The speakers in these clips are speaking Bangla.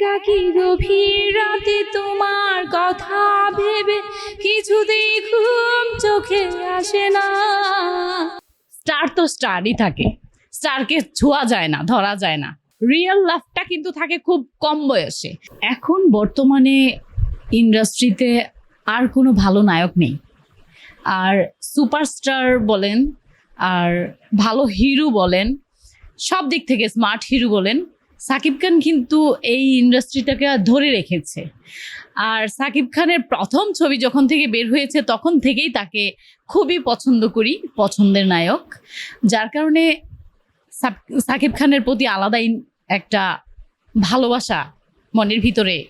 একাকি গভীর রাতে তোমার কথা ভেবে কিছুতেই ঘুম চোখে আসে না? স্টার তো স্টারই থাকে। স্টারকে ছোঁয়া যায় না, ধরা যায় না। রিয়েল লাভটা কিন্তু থাকে খুব কম বয়সে। এখন বর্তমানে ইন্ডাস্ট্রিতে আর কোনো ভালো নায়ক নেই। আর সুপারস্টার বলেন, আর ভালো হিরো বলেন, সব দিক থেকে স্মার্ট হিরো বলেন সাকিব খান কিন্তু এই ইন্ডাস্ট্রিটাকে ধরে রেখেছে। আর সাকিব খানের প্রথম ছবি যখন থেকে বের হয়েছে, তখন থেকেই তাকে খুবই পছন্দ করি, পছন্দের নায়ক। যার কারণে সাক- সাকিব খানের প্রতি আলাদাই একটা ভালোবাসা মনের ভিতরে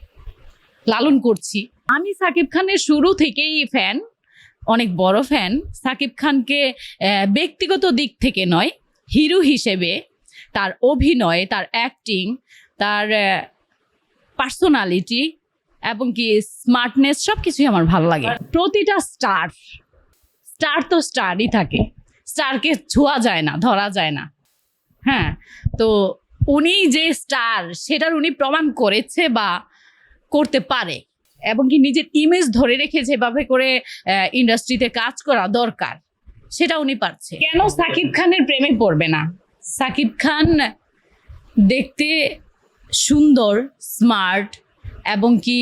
লালন করছি। আমি সাকিব খানের শুরু থেকেই ফ্যান, অনেক বড় ফ্যান। সাকিব খানকে ব্যক্তিগত দিক থেকে নয়, হিরো হিসেবে তার অভিনয়, তার অ্যাক্টিং তার পার্সোনালিটি এবং কি স্মার্টনেস সব কিছুই আমার ভালো লাগে। প্রতিটা স্টার স্টার তো স্টারই থাকে। স্টারকে ছোঁয়া যায় না, ধরা যায় না। হ্যাঁ তো উনি যে স্টার সেটার উনি প্রমাণ করেছে বা করতে পারে। এবং কি নিজের ইমেজ ধরে রেখে যেভাবে করে ইন্ডাস্ট্রিতে কাজ করা দরকার, সেটা উনি পারছে। কেন সাকিব খানের প্রেমে পড়বে না? সাকিব খান দেখতে সুন্দর স্মার্ট এবং কি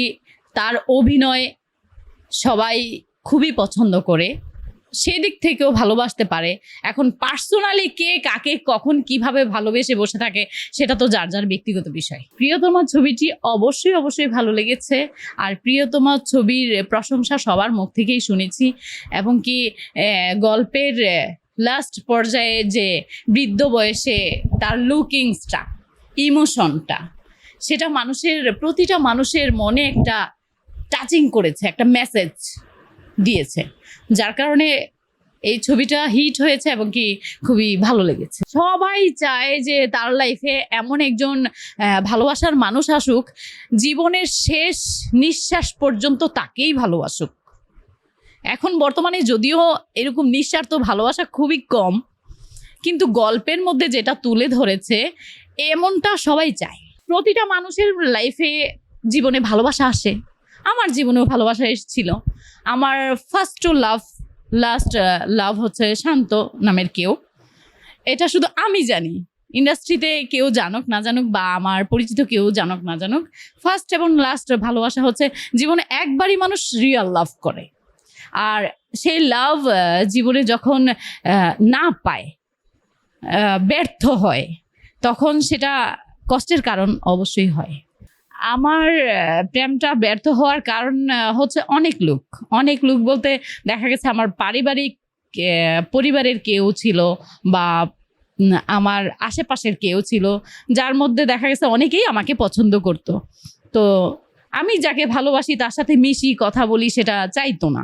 তার অভিনয় সবাই খুবই পছন্দ করে। সেদিক থেকেও ভালোবাসতে পারে। এখন পার্সোনালি কে কাকে, কখন কীভাবে ভালোবেসে বসে থাকে, সেটা তো যার যার ব্যক্তিগত বিষয়। প্রিয়তমা ছবিটি অবশ্যই অবশ্যই ভালো লেগেছে। আর প্রিয়তমা ছবির প্রশংসা সবার মুখ থেকেই শুনেছি এবং কি গল্পের লাস্ট পর্যায়ে যে বৃদ্ধ বয়সে তার লুকিংসটা ইমোশনটা সেটা মানুষের, প্রতিটা মানুষের মনে একটা টাচিং করেছে, একটা মেসেজ দিয়েছে। যার কারণে এই ছবিটা হিট হয়েছে এবং কি খুবই ভালো লেগেছে। সবাই চায় যে তার লাইফে এমন একজন ভালোবাসার মানুষ আসুক, জীবনের শেষ নিঃশ্বাস পর্যন্ত তাকেই ভালোবাসুক। এখন বর্তমানে যদিও এরকম নিঃস্বার্থ ভালোবাসা খুবই কম, কিন্তু গল্পের মধ্যে যেটা তুলে ধরেছে, এমনটা সবাই চায়। প্রতিটা মানুষের লাইফে জীবনে ভালোবাসা আসে। আমার জীবনেও ভালোবাসা এসেছিল। আমার first to love last love হচ্ছে শান্ত নামের কেউ। এটা শুধু আমি জানি। ইন্ডাস্ট্রিতে কেউ জানুক, না জানুক, বা আমার পরিচিত কেউ জানুক, না জানুক ফার্স্ট এবং লাস্ট ভালোবাসা হচ্ছে জীবনে একবারই মানুষ রিয়াল লাভ করে। আর সেই লাভ জীবনে যখন না পায় ব্যর্থ হয়, তখন সেটা কষ্টের কারণ অবশ্যই হয়। আমার প্রেমটা ব্যর্থ হওয়ার কারণ হচ্ছে অনেক লোক। অনেক লোক বলতে দেখা গেছে আমার পারিবারিক পরিবারের কেউ ছিল বা আমার আশেপাশের কেউ ছিল, যার মধ্যে দেখা গেছে অনেকেই আমাকে পছন্দ করতো। তো আমি যাকে ভালোবাসি তার সাথে মিশি, কথা বলি, সেটা চাইতো না।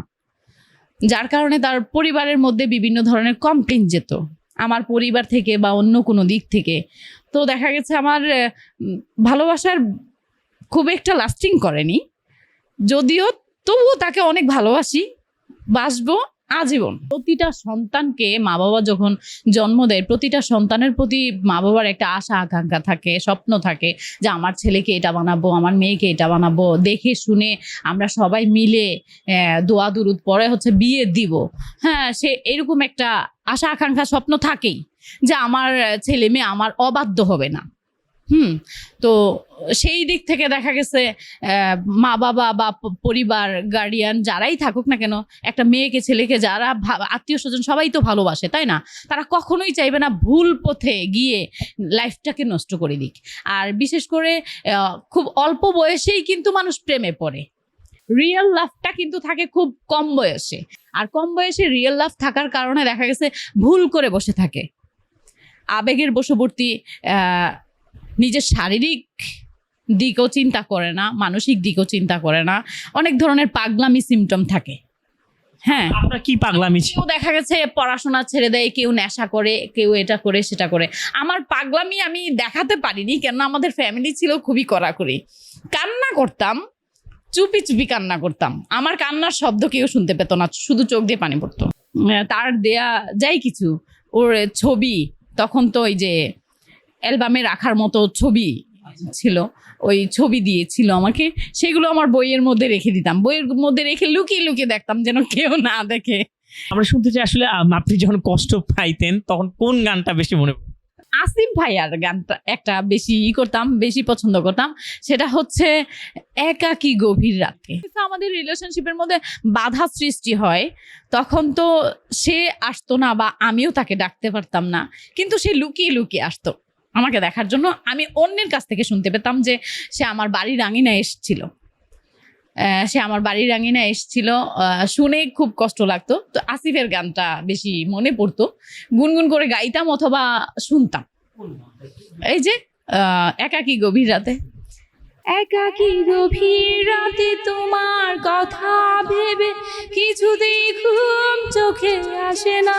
যার কারণে তার পরিবারের মধ্যে বিভিন্ন ধরনের কমপ্লেন যেত। আমার পরিবার থেকে বা অন্য কোনো দিক থেকে। তো দেখা গেছে আমার ভালোবাসার খুব একটা লাস্টিং করেনি। যদিও তবুও তাকে অনেক ভালোবাসি, বাসবো। আজীবন। প্রতিটা সন্তানকে মা বাবা যখন জন্ম দেয়, প্রতিটা সন্তানের প্রতি মা বাবার একটা আশা, আকাঙ্ক্ষা থাকে, স্বপ্ন থাকে যে আমার ছেলেকে এটা বানাবো, আমার মেয়েকে এটা বানাবো। দেখে শুনে আমরা সবাই মিলে দোয়া, দুরুদ, পরে হচ্ছে বিয়ে দিব। হ্যাঁ সে এরকম একটা আশা, আকাঙ্ক্ষা, স্বপ্ন থাকেই যে আমার ছেলে মেয়ে আমার অবাধ্য হবে না। হুম, তো সেই দিক থেকে দেখা গেছে মা বাবা বা পরিবার গার্ডিয়ান যারাই থাকুক না কেন, একটা মেয়েকে, ছেলেকে যারা আত্মীয় স্বজন সবাই তো ভালোবাসে, তাই না? তারা কখনোই চাইবে না ভুল পথে গিয়ে লাইফটাকে নষ্ট করে দিক। আর বিশেষ করে খুব অল্প বয়সেই কিন্তু মানুষ প্রেমে পড়ে। রিয়েল লাভটা কিন্তু থাকে খুব কম বয়সে। আর কম বয়সে রিয়েল লাভ থাকার কারণে দেখা গেছে ভুল করে বসে থাকে। আবেগের বশবর্তী নিজের শারীরিক দিকও চিন্তা করে না মানসিক দিকও চিন্তা করে না অনেক ধরনের পাগলামি সিমটম থাকে। হ্যাঁ। আপনার কি পাগলামি? কেউ দেখা গেছে পড়াশোনা ছেড়ে দেয় কেউ নেশা করে কেউ এটা করে সেটা করে। আমার পাগলামি আমি দেখাতে পারিনি কেন আমাদের ফ্যামিলি ছিল খুবই কড়াকড়ি। কান্না করতাম চুপি চুপি কান্না করতাম। আমার কান্নার শব্দ কেউ শুনতে পেত না শুধু চোখ দিয়ে পানি পড়তো। তার দেয়া যাই কিছু ওর ছবি তখন তো ওই যে অ্যালবামে রাখার মতো ছবি ছিল ওই ছবি দিয়েছিল আমাকে সেগুলো আমার বইয়ের মধ্যে রেখে দিতাম। বইয়ের মধ্যে রেখে লুকিয়ে লুকিয়ে দেখতাম যেন কেউ না দেখে। আমরা শুনতে চাই আসলে আপনি যখন কষ্ট পাইতেন তখন কোন গানটা বেশি মনে? আসিফ ভাইয়ার গানটা একটা বেশি ই করতাম বেশি পছন্দ করতাম। সেটা হচ্ছে একাকী গভীর রাতে? কিন্তু আমাদের রিলেশনশিপের মধ্যে বাধা সৃষ্টি হয় তখন তো সে আসতো না বা আমিও তাকে ডাকতে পারতাম না। কিন্তু সে লুকিয়ে লুকিয়ে আসতো। আমাকে দেখার জন্য আমি অন্যের কাছ থেকে শুনতে পেতাম যে সে আমার বাড়ির রাঙিনা এসছিল। সে আমার বাড়ির রাঙিনা এসছিল শুনে খুব কষ্ট লাগতো। তো আসিফের গানটা বেশি মনে পড়তো। গুনগুন করে গাইতাম অথবা শুনতাম। এই যে একাকী গভীর রাতে। একাকী গভীর রাতে তোমার কথা ভেবে কিছুতেই ঘুম চোখে আসে না।